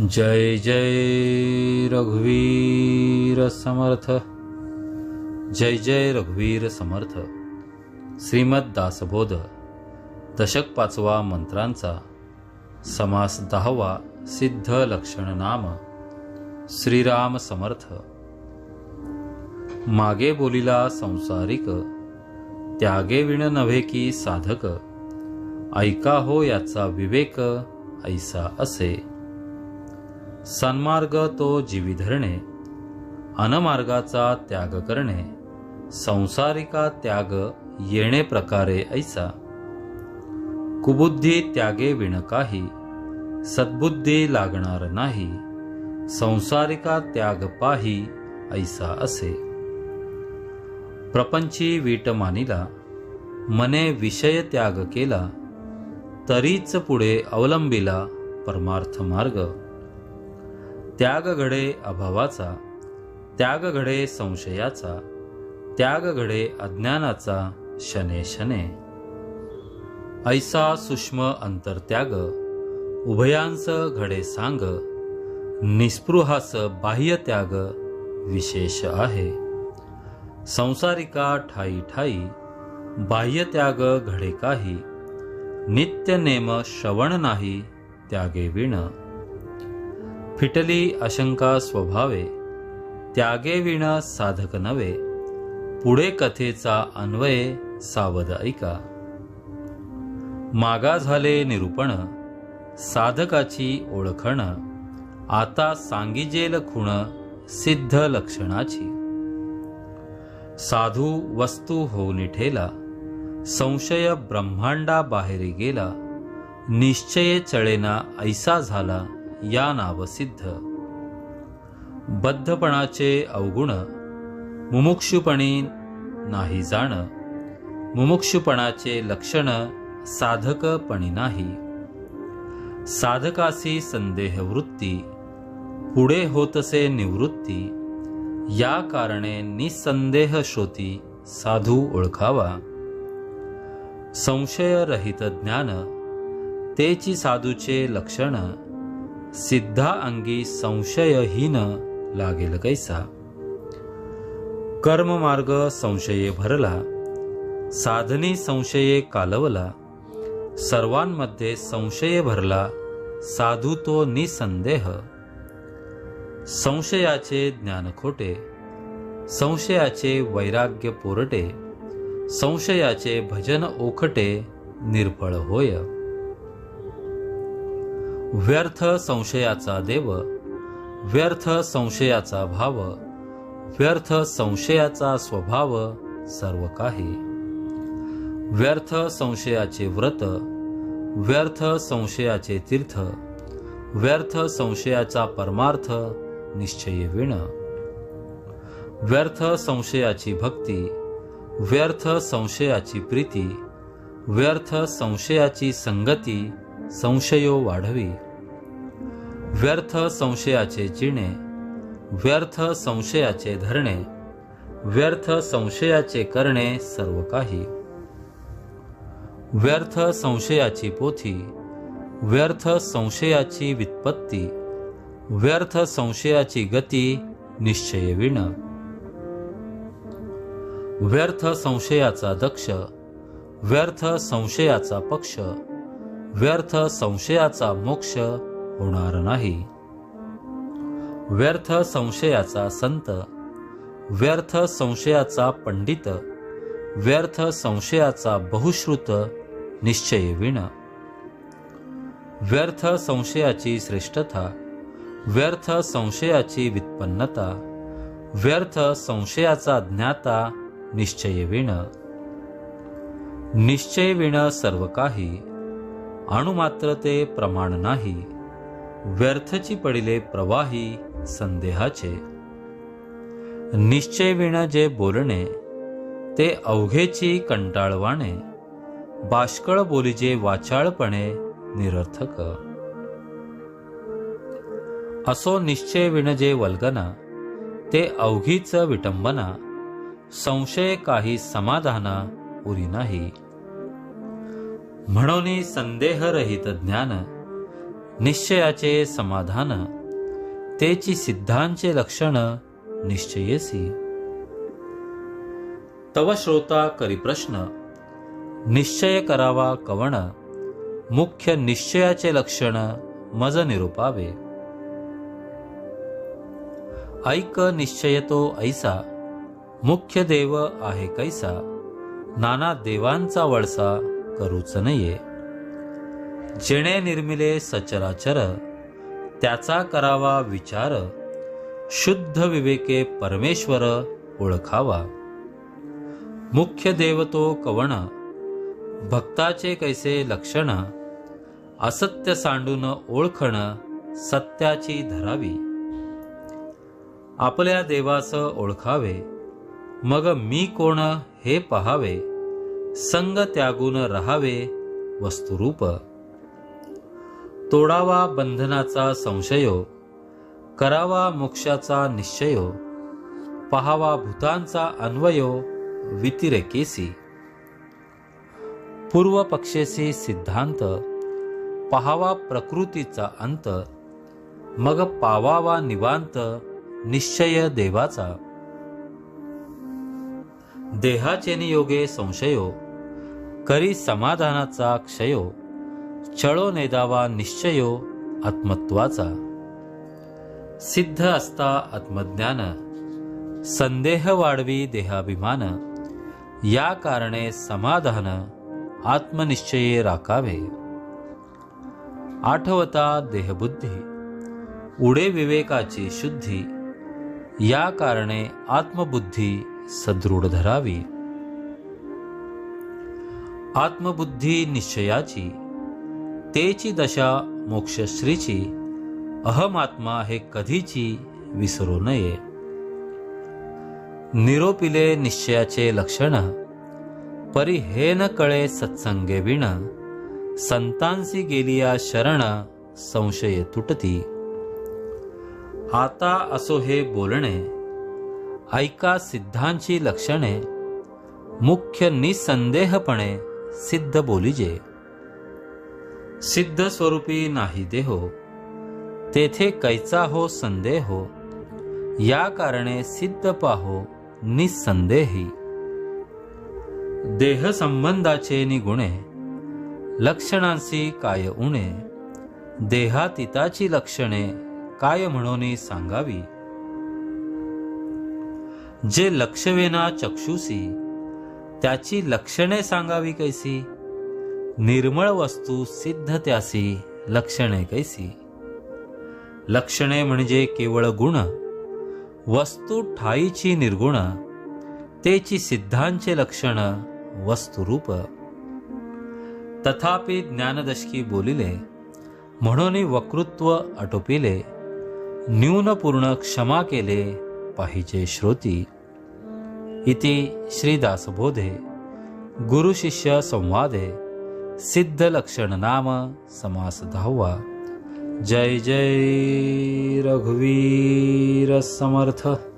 जय जय रघुवीर समर्थ। जय जय रघुवीर समर्थ। श्रीमद दासबोध। दशक पाचवा मंत्रांचा। समास दहावा सिद्ध लक्षण नाम। श्रीराम समर्थ। मागे बोलिला संसारिक। त्यागे विण नव्हे की साधक। ऐका हो याचा विवेक ऐसा असे। सन्मार्ग तो जीवी धरणे अनमार्गाचा त्याग करणे संसारिका त्याग येणे प्रकारे ऐसा. कुबुद्धी त्यागे विण काही सद्बुद्धी लागणार नाही संसारिका त्याग पाही ऐसा असे. प्रपंची वीट मानिला मने विषय त्याग केला तरीच पुढे अवलंबिला परमार्थ मार्ग. त्याग घडे अभावाचा त्याग घडे संशयाचा त्याग घडे अज्ञानाचा शने शने. ऐसा सूक्ष्म अंतरत्याग उभयांस घडे सांग निस्पृहास बाह्य त्याग विशेष आहे. संसारिका ठाई ठाई बाह्य त्याग घडे काही नित्य नेम श्रवण नाही त्यागे विण. फिटली अशंका स्वभावे त्यागे विण साधक नवे पुढे कथेचा अन्वय सावध ऐका. मागा झाले निरूपण साधकाची ओळखण आता सांगिजेल खुण सिद्ध लक्षणाची. साधू वस्तू हो निठेला संशय ब्रह्मांडा बाहेर गेला निश्चय चळेना ऐसा झाला या नाव सिद्ध. बद्धपणाचे अवगुण मुमुक्षुपणे नाही जाण मुमुक्षुपणाचे लक्षण साधकपणी नाही. साधकासी संदेह वृत्ती पुढे होतसे निवृत्ती या कारणे निसंदेह श्रोती साधू ओळखावा. संशयरहित ज्ञान तेची साधूचे लक्षण सिद्धा अंगी संशयहीन लागेल कैसा? कर्ममार्ग संशये भरला साधनी संशये कालवला सर्वांमध्ये संशय भरला साधू तो निसंदेह. संशयाचे ज्ञान खोटे संशयाचे वैराग्य पोरटे संशयाचे भजन ओखटे निर्फळ होय. व्यर्थ संशयाचा देव व्यर्थ संशयाचा भाव व्यर्थ संशयाचा स्वभाव सर्व काही व्यर्थ संशयाचे व्रत व्यर्थ संशयाचे तीर्थ व्यर्थ संशयाचा परमार्थ निश्चय विण. व्यर्थ संशयाची भक्ती व्यर्थ संशयाची प्रीती व्यर्थ संशयाची संगती संशयो वाढवी. व्यर्थ संशयाचे जिणे व्यर्थ संशयाचे धरणे व्यर्थ संशयाचे करणे सर्व काही. व्यर्थ संशयाची पोथी व्यर्थ संशयाची वित्पत्ती व्यर्थ संशयाची गती निश्चय विण. व्यर्थ संशयाचा दक्ष व्यर्थ संशयाचा पक्ष व्यर्थ संशयाचा मोक्ष होणार नाही. व्यर्थ संशयाचा संत व्यर्थ संशयाचा पंडित व्यर्थ संशयाचा बहुश्रुत निश्चय विण. व्यर्थ संशयाची श्रेष्ठता व्यर्थ संशयाची वित्पन्नता व्यर्थ संशयाचा ज्ञाता निश्चय विण. निश्चय विण सर्व काही अणुमात्र ते प्रमाण नाही व्यर्थची पडिले प्रवाही संदेहाचे. निश्चय जे बोलणे ते अवघेची कंटाळवाणे बाष्कळ बोलीजे वाचाळपणे निरर्थक. असो निश्चय विण जे वल्गना ते अवघीच विटंबना संशय काही समाधाना उरी नाही. म्हणून संदेहरहित ज्ञान निश्चयाचे समाधान तेची सिद्धांचे लक्षण निश्चयेसी. तव श्रोता करी प्रश्न निश्चय करावा कवण मुख्य निश्चयाचे लक्षण मज निरूपावे. ऐक निश्चय तो ऐसा मुख्य देव आहे कैसा नाना देवांचा वळसा करूच नाहीये जेणे निर्मिले सचराचर त्याचा करावा विचार शुद्ध विवेके परमेश्वर ओळखावा. मुख्य देवतो कवण भक्ताचे कैसे लक्षण असत्य सांडून ओळखण सत्याची धरावी. आपल्या देवास ओळखावे मग मी कोण हे पहावे? संग त्यागून रहावे वस्तुरूप. तोडावा बंधनाचा संशयो करावा मोक्षाचा निश्चयो पहावा भूतांचा अन्वयो वितिरेकेसी पूर्व पक्षेसी सिद्धांत पहावा प्रकृतीचा अंत मग पावावा निवांत निश्चय देवाचा. देहाचे नियोगे संशयो करी समाधानाचा क्षयो छळो नेदावा निश्चयो आत्मत्वाचा. सिद्ध असता आत्मज्ञान संदेह वाढवी देहाभिमान या कारणे समाधान आत्मनिश्चये राखावे. आठवता देहबुद्धी उडे विवेकाची शुद्धी या कारणे आत्मबुद्धी सदृढ धरावी. आत्मबुद्धी निश्चयाची तेची दशा मोक्षश्रीची अहमात्मा हे कधीची विसरू नये. निरोपिले निश्चयाचे लक्षण परी हे न कळे सत्संगे विण संतांसी गेलिया शरण संशय तुटती. आता असो हे बोलणे ऐका सिद्धांची लक्षणे मुख्य निसंदेहपणे सिद्ध बोलिजे सिद्ध स्वरूपी नाही देहो. तेथे कैचा हो संदेह हो. या कारणे सिद्ध पाहो निसंदेही. देह संबंधाचे निगुणे लक्षणांसी काय उणे. देहातीताची लक्षणे काय म्हणून सांगावी. जे लक्षवेना चक्षुसी त्याची लक्षणे सांगावी कैसी? निर्मळ वस्तू सिद्ध त्यासी लक्षणे कैसी? लक्षणे म्हणजे केवळ गुण वस्तू ठाईची निर्गुण तेची सिद्धांचे लक्षण वस्तुरूप. तथापि ज्ञानदशकी बोलिले म्हणून वक्तृत्व आटोपिले न्यूनपूर्ण क्षमा केले पाहिजे श्रोती. इति श्रीदासबोधे। गुरुशिष्य संवादे। सिद्ध नाम समास दहावा जय जय रघुवीर समर्थ।